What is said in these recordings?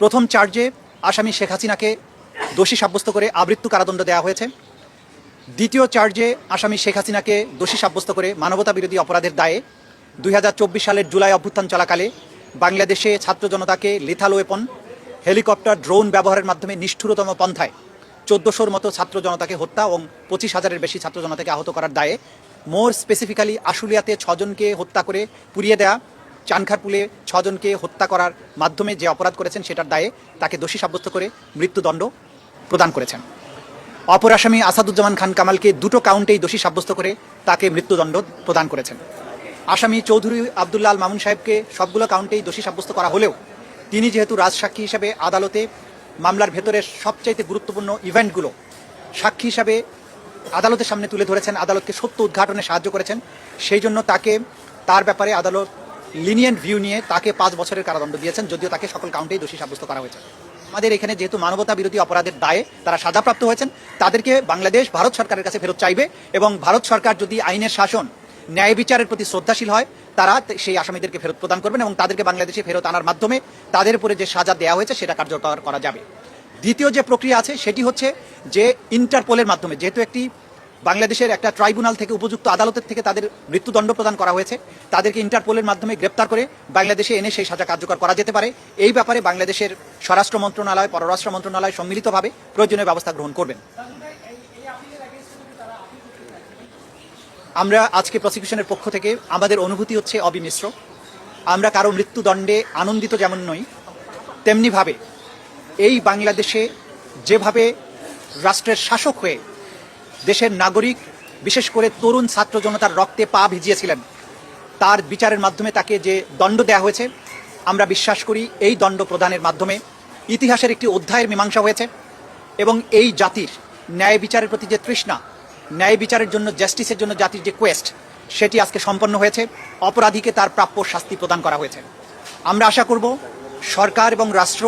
প্রথম চার্জে আসামি শেখ হাসিনাকে দোষী সাব্যস্ত করে আবৃত্তু কারাদণ্ড দেওয়া হয়েছে। দ্বিতীয় চার্জে আসামি শেখ হাসিনাকে দোষী সাব্যস্ত করে মানবতা বিরোধী অপরাধের দায়ে দুই হাজার চব্বিশ সালের জুলাই অভ্যুত্থান চলাকালে বাংলাদেশে ছাত্র জনতাকে লিথাল ওয়েপন হেলিকপ্টার ড্রোন ব্যবহারের মাধ্যমে নিষ্ঠুরতম পন্থায় চোদ্দোশোর মতো ছাত্র জনতাকে হত্যা এবং পঁচিশ হাজারের বেশি ছাত্র জনতাকে আহত করার দায়ে মোর স্পেসিফিক্যালি আশুলিয়াতে ছজনকে হত্যা করে পুড়িয়ে দেয়া চানখারপুলে ছজনকে হত্যা করার মাধ্যমে যে অপরাধ করেছেন সেটার দায়ে তাকে দোষী সাব্যস্ত করে মৃত্যুদণ্ড প্রদান করেছেন। অপর আসামি আসাদুজ্জামান খান কামালকে দুটো কাউন্টেই দোষী সাব্যস্ত করে তাকে মৃত্যুদণ্ড প্রদান করেছেন। আসামি চৌধুরী আবদুল্লাহ আল মামুন সাহেবকে সবগুলো কাউন্টেই দোষী সাব্যস্ত করা হলেও তিনি যেহেতু রাজসাক্ষী হিসেবে আদালতে মামলার ভেতরের সবচাইতে গুরুত্বপূর্ণ ইভেন্টগুলো সাক্ষী হিসাবে আদালতের সামনে তুলে ধরেছেন, আদালতকে সত্য উদ্ঘাটনে সাহায্য করেছেন, সেই জন্য তাকে তার ব্যাপারে আদালত লিনিয়েন্ট ভিউ নিয়ে তাকে পাঁচ বছরের কারাদণ্ড দিয়েছেন, যদিও তাকে সকল কাউন্টেই দোষী সাব্যস্ত করা হয়েছে। আমাদের এখানে যেহেতু মানবতা বিরোধী অপরাধের দায়ে তারা সাজাপ্রাপ্ত হয়েছেন, তাদেরকে বাংলাদেশ ভারত সরকারের কাছে ফেরত চাইবে এবং ভারত সরকার যদি আইনের শাসন, ন্যায় বিচারের প্রতি শ্রদ্ধাশীল হয়, তারা সেই আসামিদেরকে ফেরত প্রদান করবেন এবং তাদেরকে বাংলাদেশে ফেরত আনার মাধ্যমে তাদের উপরে যে সাজা দেওয়া হয়েছে, সেটা কার্যকর করা যাবে। দ্বিতীয় যে প্রক্রিয়া আছে, সেটি হচ্ছে যে ইন্টারপোলের মাধ্যমে, যেহেতু একটি বাংলাদেশের একটা ট্রাইব্যুনাল থেকে উপযুক্ত আদালতের থেকে তাদের মৃত্যুদণ্ড প্রদান করা হয়েছে। তাদেরকে ইন্টারপোলের মাধ্যমে গ্রেপ্তার করে বাংলাদেশে এনে সেই সাজা কার্যকর করা যেতে পারে। এই ব্যাপারে বাংলাদেশের স্বরাষ্ট্র মন্ত্রণালয়, পররাষ্ট্র মন্ত্রণালয় সম্মিলিতভাবে প্রয়োজনীয় ব্যবস্থা গ্রহণ করবেন। আমরা আজকে প্রসিকিউশনের পক্ষ থেকে আমাদের অনুভূতি হচ্ছে অবিমিশ্র। আমরা কারও মৃত্যুদণ্ডে আনন্দিত যেমন নই, তেমনিভাবে এই বাংলাদেশে যেভাবে রাষ্ট্রের শাসক হয়ে দেশের নাগরিক, বিশেষ করে তরুণ ছাত্র জনতার রক্তে পা ভিজিয়েছিলেন। তার বিচারের মাধ্যমে তাকে যে দণ্ড দেওয়া হয়েছে, আমরা বিশ্বাস করি এই দণ্ড প্রদানের মাধ্যমে ইতিহাসের একটি অধ্যায়ের মীমাংসা হয়েছে এবং এই জাতির ন্যায় বিচারের প্রতি যে তৃষ্ণা, ন্যায় বিচারের জন্য জাস্টিসের জন্য জাতির যে কোয়েস্ট সেটি আজকে সম্পন্ন হয়েছে। অপরাধীকে তার প্রাপ্য শাস্তি প্রদান করা হয়েছে। আমরা আশা করব সরকার এবং রাষ্ট্র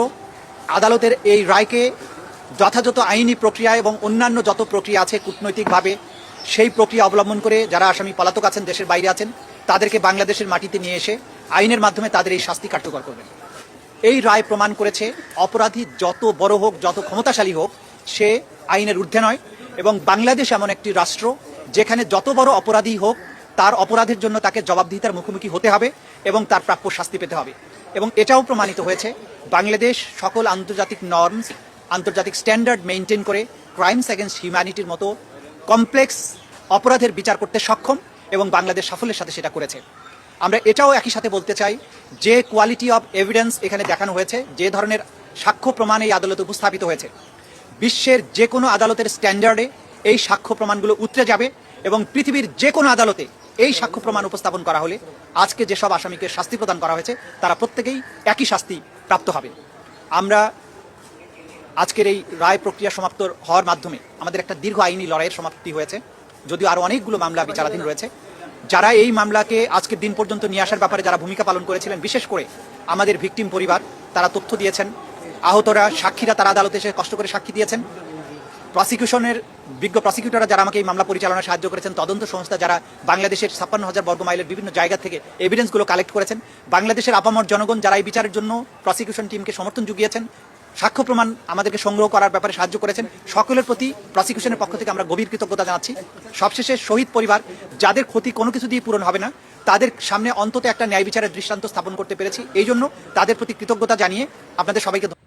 আদালতের এই রায়কে যথাযথ আইনি প্রক্রিয়া এবং অন্যান্য যত প্রক্রিয়া আছে কূটনৈতিকভাবে, সেই প্রক্রিয়া অবলম্বন করে যারা আসামি পলাতক আছেন, দেশের বাইরে আছেন, তাদেরকে বাংলাদেশের মাটিতে নিয়ে এসে আইনের মাধ্যমে তাদের এই শাস্তি কার্যকর করবেন। এই রায় প্রমাণ করেছে অপরাধী যত বড় হোক, যত ক্ষমতাশালী হোক, সে আইনের ঊর্ধ্বে নয় এবং বাংলাদেশ এমন একটি রাষ্ট্র যেখানে যত বড় অপরাধী হোক, তার অপরাধের জন্য তাকে জবাবদিহিতার মুখোমুখি হতে হবে এবং তার প্রাপ্য শাস্তি পেতে হবে। এবং এটাও প্রমাণিত হয়েছে, বাংলাদেশ সকল আন্তর্জাতিক নর্মস আন্তর্জাতিক স্ট্যান্ডার্ড মেনটেন করে ক্রাইমস অ্যাগেন্স্ট হিউম্যানিটির মতো কমপ্লেক্স অপরাধের বিচার করতে সক্ষম এবং বাংলাদেশ সাফল্যের সাথে সেটা করেছে। আমরা এটাও একই সাথে বলতে চাই, যে কোয়ালিটি অফ এভিডেন্স এখানে দেখানো হয়েছে, যে ধরনের সাক্ষ্য প্রমাণ এই আদালতে উপস্থাপিত হয়েছে। বিশ্বের যে কোনো আদালতের স্ট্যান্ডার্ডে এই সাক্ষ্য প্রমাণগুলো উতরে যাবে এবং পৃথিবীর যে কোনো আদালতে এই সাক্ষ্য প্রমাণ উপস্থাপন করা হলে আজকে যেসব আসামিকে শাস্তি প্রদান করা হয়েছে, তারা প্রত্যেকেই একই শাস্তি প্রাপ্ত হবে। আমরা আজকের এই রায় প্রক্রিয়া সমাপ্ত হওয়ার মাধ্যমে আমাদের একটা দীর্ঘ আইনি লড়াইয়ের সমাপ্তি হয়েছে, যদিও আরও অনেকগুলো মামলা বিচারাধীন রয়েছে। যারা এই মামলাকে আজকের দিন পর্যন্ত নিয়ে আসার ব্যাপারে যারা ভূমিকা পালন করেছিলেন, বিশেষ করে আমাদের ভিকটিম পরিবার, তারা তথ্য দিয়েছেন। আহতরা, সাক্ষীরা তারা আদালতে এসে কষ্ট করে সাক্ষী দিয়েছেন। প্রসিকিউশনের, বিজ্ঞ প্রসিকিউটররা যারা আমাকে এই মামলা পরিচালনায় সাহায্য করেছেন, তদন্ত সংস্থা যারা বাংলাদেশের ছাপ্পান্ন হাজার বর্গ মাইলের বিভিন্ন জায়গা থেকে এভিডেন্সগুলো কালেক্ট করেছেন, বাংলাদেশের আপামর জনগণ যারা এই বিচারের জন্য প্রসিকিউশন টিমকে সমর্থন জুগিয়েছেন সাক্ষ্য প্রমাণ আমাদেরকে সংগ্রহ করার ব্যাপারে সাহায্য করেছেন। সকলের প্রতি প্রসিকিউশনের পক্ষ থেকে আমরা গভীর কৃতজ্ঞতা জানাচ্ছি। সবশেষে শহীদ পরিবার, যাদের ক্ষতি কোনো কিছু দিয়ে পূরণ হবে না, তাদের সামনে অন্তত একটা ন্যায় বিচারের দৃষ্টান্ত স্থাপন করতে পেরেছি। এই জন্য তাদের প্রতি কৃতজ্ঞতা জানিয়ে আপনাদের সবাইকে।